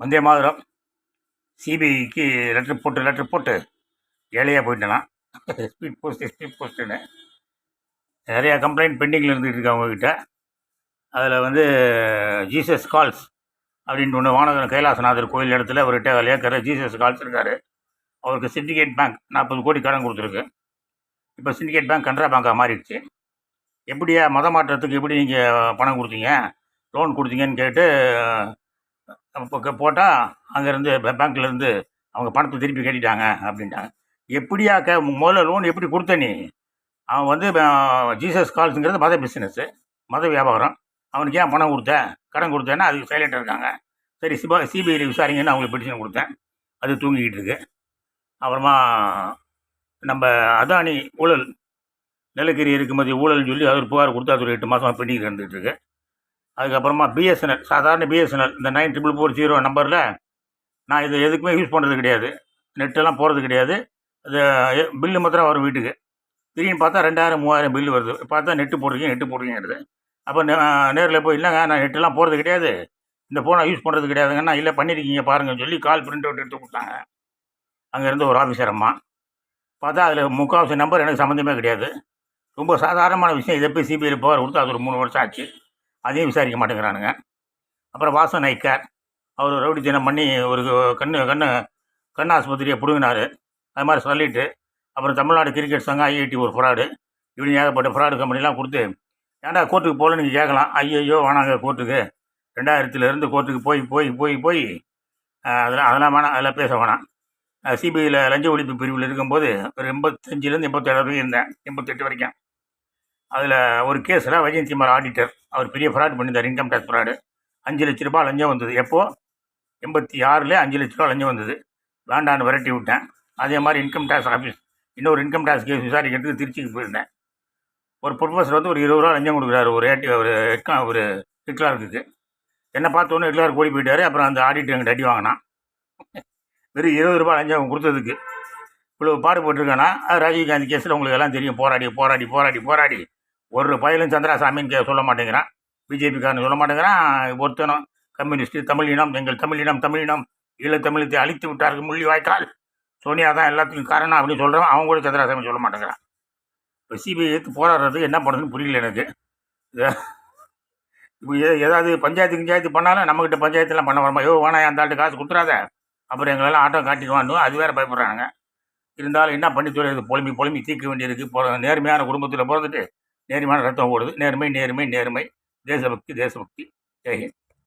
வந்தே மாதிரம். சிபிஐக்கு லெட்ரு போட்டு லெட்ரு போட்டு ஏழையாக போயிட்டேனா? ஸ்பீட் போஸ்ட் ஸ்பீட் போஸ்ட்டுன்னு நிறையா கம்ப்ளைண்ட் பெண்டிங்கில் இருந்துகிட்டு இருக்கு அவங்கக்கிட்ட அதில் வந்து ஜீசஸ் கால்ஸ் அப்படின்ட்டு ஒன்று வானகரம் கைலாசநாதர் கோயில் இடத்துல ஒரு ஏக்கர் ஜீசஸ் கால்ஸ் இருக்கார். அவருக்கு சிண்டிகேட் பேங்க் நாற்பது கோடி கடன் கொடுத்துருக்கு. இப்போ சிண்டிகேட் பேங்க் கனரா பேங்காக மாறிடுச்சு. எப்படியா மத மாற்றத்துக்கு எப்படி நீங்கள் பணம் கொடுத்தீங்க? லோன் கொடுத்தீங்கன்னு கேட்டு போட்டால் அங்கேருந்து பேங்க்லேருந்து அவங்க பணத்தை திருப்பி கட்டிட்டாங்க அப்படின்ட்டாங்க. எப்படியா க முதல்ல லோன் எப்படி கொடுத்த நீ? அவன் வந்து ஜீசஸ் கால்ஸுங்கிறது மத பிஸ்னஸ்ஸு மத வியாபாரம். அவனுக்கு ஏன் பணம் கொடுத்தேன் கடன் கொடுத்தேன்னா அதுக்கு சைலண்டாக இருக்காங்க. சரி சிபா சிபிஐயில் விசாரிங்கன்னு அவங்களுக்கு பெட்டிஷன் கொடுத்தேன். அது தூங்கிக்கிட்டு இருக்கு. அப்புறமா நம்ம அதானி ஊழல் நிலக்கரி இறக்குமதி ஊழல்னு சொல்லி அது ஒரு புகார் கொடுத்து அது ஒரு எட்டு மாதமாக பெண்டிங் இருந்துகிட்டு இருக்கு. அதுக்கப்புறமா பிஎஸ்என்எல் சாதாரண பிஎஸ்என்எல் இந்த நைன் ட்ரிபிள் ஃபோர் ஜீரோ நம்பரில் நான் இது எதுக்குமே யூஸ் பண்ணுறது கிடையாது. நெட்டெல்லாம் போகிறது கிடையாது. அது பில்லு மாத்திரம் வரும் வீட்டுக்கு. திடீர்னு பார்த்தா ரெண்டாயிரம் மூவாயிரம் பில்லு வருது. பார்த்தா நெட்டு போடுறீங்க நெட்டு போடுறீங்கிறது அப்போ நேரில் போய் இல்லைங்க நான் நெட்டெல்லாம் போகிறது கிடையாது. இந்த ஃபோனை யூஸ் பண்ணுறது கிடையாதுங்கன்னா இல்லை பண்ணியிருக்கீங்க பாருங்கன்னு சொல்லி கால் பிரிண்ட் அவுட் எடுத்து கொடுத்தாங்க. அங்கேருந்து ஒரு ஆஃபீஸர் அம்மா. பார்த்தா அதில் முக்கால்வாசி நம்பர் எனக்கு சம்மந்தமே கிடையாது. ரொம்ப சாதாரணமான விஷயம். இதை போய் சிபிஐயில் போகிற கொடுத்து அது ஒரு மூணு வருஷம் ஆச்சு. அதையும் விசாரிக்க மாட்டேங்கிறானுங்க. அப்புறம் வாசன் ஐக்கார் அவர் ரவுடி தினம் பண்ணி ஒரு கண்ணு கண்ணு கண் ஆஸ்பத்திரியை பிடுங்கினார். அது மாதிரி சொல்லிட்டு அப்புறம் தமிழ்நாடு கிரிக்கெட் சங்கம் ஐஐடி ஒரு ஃப்ராடு இப்படி ஏகப்பட்ட ஃப்ராடு கம்பெனிலாம் கொடுத்து ஏன்டா கோர்ட்டுக்கு போகல நீங்கள் கேட்கலாம். ஐயோ வேணாங்க கோர்ட்டுக்கு. ரெண்டாயிரத்துலேருந்து கோர்ட்டுக்கு போய் போய் போய் போய் அதெல்லாம் அதெல்லாம் வேணாம் அதெல்லாம் பேச வேணாம். சிபிஐயில் லஞ்ச ஒழிப்பு பிரிவில் இருக்கும்போது ஒரு எண்பத்தஞ்சிலேருந்து எண்பத்தேழு வரைக்கும் இருந்தேன் எண்பத்தெட்டு வரைக்கும். அதில் ஒரு கேஸில் வைஜெயந்திமார் ஆடிட்டர் அவர் பெரிய ஃப்ராட் பண்ணியிருந்தார் இன்கம் டேக்ஸ் ஃப்ராடு அஞ்சு லட்ச ரூபாய் லஞ்சம் வந்தது. எப்போது எண்பத்தி ஆறில் அஞ்சு லட்ச ரூபா லஞ்சம் வந்தது. வேண்டான்னு விரட்டி விட்டேன். அதே மாதிரி இன்கம் டேக்ஸ் ஆஃபீஸ் இன்னொரு இன்கம் டேக்ஸ் கேஸ் விசாரிக்கிறதுக்கு திருச்சிக்கு போயிருந்தேன். ஒரு ப்ரொஃபஸர் வந்து ஒரு இருபது ரூபா லஞ்சம் கொடுக்குறாரு ஒரு ஏட்டி ஒரு ஹெட்கா ஒரு ஹெட்லார்க்கு என்னை பார்த்தோன்னே ஹெட்லார்க் ஓடி போயிட்டார். அப்புறம் அந்த ஆடிட்டர் எங்கிட்ட அடி வாங்கினான். வெறும் இருபது ரூபா லஞ்சம் கொடுத்ததுக்கு. இவ்வளோ பாடுபட்டிருக்கானா? அது ராஜீவ்காந்தி கேஸில் உங்களுக்கு எல்லாம் தெரியும். போராடி போராடி போராடி போராடி. ஒரு பயலும் சந்திராசாமின்னு கே சொல்ல மாட்டேங்கிறான். பிஜேபிக்காரன் சொல்ல மாட்டேங்கிறான். ஒருத்தனும் கம்யூனிஸ்ட் தமிழினம் எங்கள் தமிழினம் தமிழினம் தமிழ் தமிழத்தை ஈழத்தமிழத்தை அழித்து விட்டார்கள் முள்ளி வாய்க்கால். சோனியா தான் எல்லாத்துக்கும் காரணம் அப்படின்னு சொல்கிறவன் அவங்க கூட சந்திராசாமி சொல்ல மாட்டேங்கிறான். இப்போ சிபிஐ எடுத்து போராடுறதுக்கு என்ன பண்ணுறதுன்னு புரியல எனக்கு. இப்போ எ- ஏதாவது பஞ்சாயத்து பஞ்சாயத்து பண்ணாலும் நம்மக்கிட்ட பஞ்சாயத்துலாம் பண்ண வரமா? ஐயோ வேணா அந்த ஆள்கிட்ட காசு கொடுத்துறாத. அப்புறம் எங்களெல்லாம் ஆட்டோ காட்டிடுவான்னு அது வேறு பயப்படுறாங்க இருந்தாலும் என்ன பண்ணி சொல்லுறது புலம்பி புலம்பி தீர்க்க வேண்டியிருக்கு. போகிற நேர்மையான குடும்பத்தில் பிறந்துட்டு நேர்மையான ரத்தம் ஓடுது நேர்மை நேர்மை நேர்மை தேசபக்தி தேசபக்தி ஜெயஹிந்த்